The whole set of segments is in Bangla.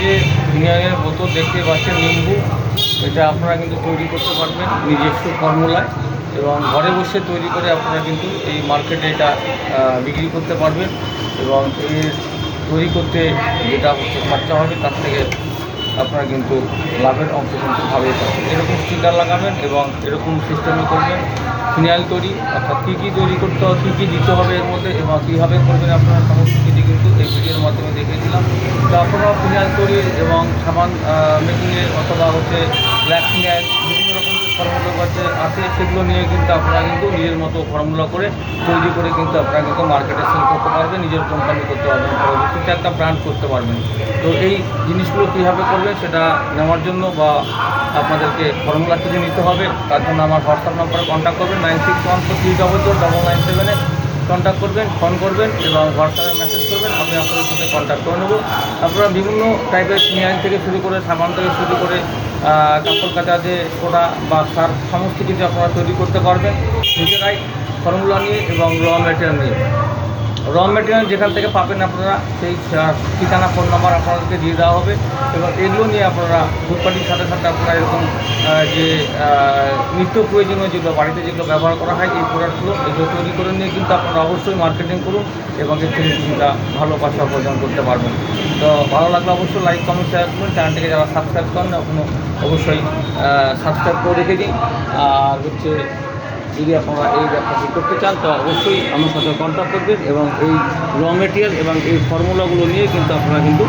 যে ভিনিয়ারের বোতল দেখতে পাচ্ছেন নিম্বু, এটা আপনারা কিন্তু তৈরি করতে পারবেন নিজস্ব ফর্মুলায় এবং ঘরে বসে তৈরি করে আপনারা কিন্তু এই মার্কেটে এটা বিক্রি করতে পারবেন এবং এর তৈরি করতে যেটা হচ্ছে খরচা হবে তার থেকে আপনারা কিন্তু লাভের অংশ কিন্তু ভাবে পাবেন। এরকম স্টিকার লাগাবেন এবং এরকম সিস্টেমে করবেন। ফিনাইল তৈরি, অর্থাৎ কী কী তৈরি করতে হবে, কী কী দিতে হবে এর মধ্যে এবং কীভাবে করবেন আপনারা সমস্ত কিছু কিন্তু এই ভিডিওর মাধ্যমে দেখিয়েছিলাম আপনারা ফিনাইল তৈরি এবং সাবান মেকিংয়ের অথবা হচ্ছে ব্ল্যাক বিভিন্ন রকম ফর্মুলা আছে আছে, সেগুলো নিয়ে কিন্তু আপনারা কিন্তু নিজের মতো ফর্মুলা করে তৈরি করে কিন্তু আপনারা কিন্তু মার্কেটে সেল করতে পারবেন, নিজের কোম্পানি করতে পারবেন পরবর্তীতে একটা ব্র্যান্ড করতে পারবেন। তো এই জিনিসগুলো কীভাবে করবেন সেটা নেওয়ার জন্য বা আপনাদেরকে ফর্মুলা কিছু নিতে হবে, তার জন্য আমার হোয়াটসঅ্যাপ নাম্বারে কন্ট্যাক্ট করবেন nine six one four three double four double nine সেভেনে কন্ট্যাক্ট করবেন ফোন করবেন এবং হোয়াটসঅ্যাপে মেসেজ করবেন, আমি আপনাদের সাথে কন্ট্যাক্ট করে নেব। আপনারা বিভিন্ন টাইপের ফিনাইল থেকে শুরু করে, সাবান থেকে শুরু করে কাপড় কাচা যে সোডা বা সার, সমস্ত কিছু আপনারা তৈরি করতে পারবেন। নিজেরাই ফর্মুলা নিয়ে এবং র মেটেরিয়াল নিয়ে। র মেটেরিয়াল যেখান থেকে পাবেন আপনারা, সেই ঠিকানা ফোন নাম্বার আপনাদেরকে দিয়ে দেওয়া হবে। এবং এগুলো নিয়ে আপনারা ধূপকাঠির সাথে সাথে আপনারা এরকম যে নিত্য প্রয়োজনীয় যেগুলো বাড়িতে যেগুলো ব্যবহার করা হয়, এই প্রোডাক্টগুলো এগুলো তৈরি করে নিয়ে কিন্তু আপনারা অবশ্যই মার্কেটিং করুন এবং এর থেকে কিছুটা ভালো পয়সা উপার্জন করতে পারবেন। তো ভালো লাগলে অবশ্যই লাইক কমেন্ট শেয়ার করুন। চ্যানেলটিকে যারা সাবস্ক্রাইব করেন এখনও অবশ্যই সাবস্ক্রাইব করে রেখে দিন। আর হচ্ছে যদি আপনারা এই ব্যবসাটি করতে চান, তো অবশ্যই আমার সাথে কন্ট্যাক্ট করবেন এবং এই র মেটেরিয়াল এবং এই ফর্মুলাগুলো নিয়ে কিন্তু আপনারা কিন্তু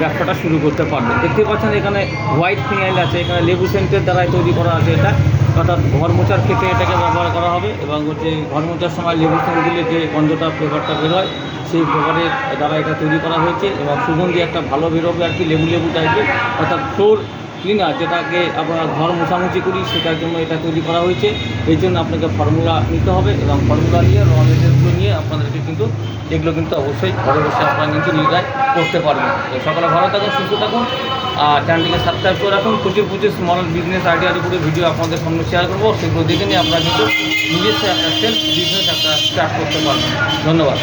ব্যবসাটা শুরু করতে পারবেন। দেখতে পাচ্ছেন এখানে হোয়াইট ফিনাইল আছে, এখানে লেবু সেন্টের দ্বারাই তৈরি করা আছে এটা। অর্থাৎ ঘর মোচার ক্ষেত্রে এটাকে ব্যবহার করা হবে এবং হচ্ছে ঘর মোচার সময় লেবু সেন্ট দিলে যে গন্ধটা ফ্লেভারটা বের হয়, সেই ফ্লেভারের দ্বারা এটা তৈরি করা হয়েছে এবং সুগন্ধি একটা ভালো বেরোবে আর কি, লেবু লেবু টাইপের অর্থাৎ ফ্লোর ক্লিনার যেটাকে আমরা ঘর মোছামুছি করি, সেটার জন্য এটা তৈরি করা হয়েছে। এই জন্য আপনাকে ফর্মুলা নিতে হবে এবং ফর্মুলা নিয়ে র মেটেরিয়ালগুলো নিয়ে আপনাদেরকে কিন্তু এগুলো কিন্তু অবশ্যই ঘরে বসে আপনারা কিন্তু নিজেরাই করতে পারবেন। তো সকালে ভালো থাকুন, সুস্থ থাকুন, আর চ্যানেলটিকে সাবস্ক্রাইব করে রাখুন। প্রচুর প্রচুর স্মল বিজনেস আইডিয়ার উপরে ভিডিও আপনাদের সামনে শেয়ার করব। সেগুলো দেখে নিয়ে আপনারা কিন্তু নিজস্ব একটা সেলফ বিজনেস একটা স্টার্ট করতে পারবেন। ধন্যবাদ।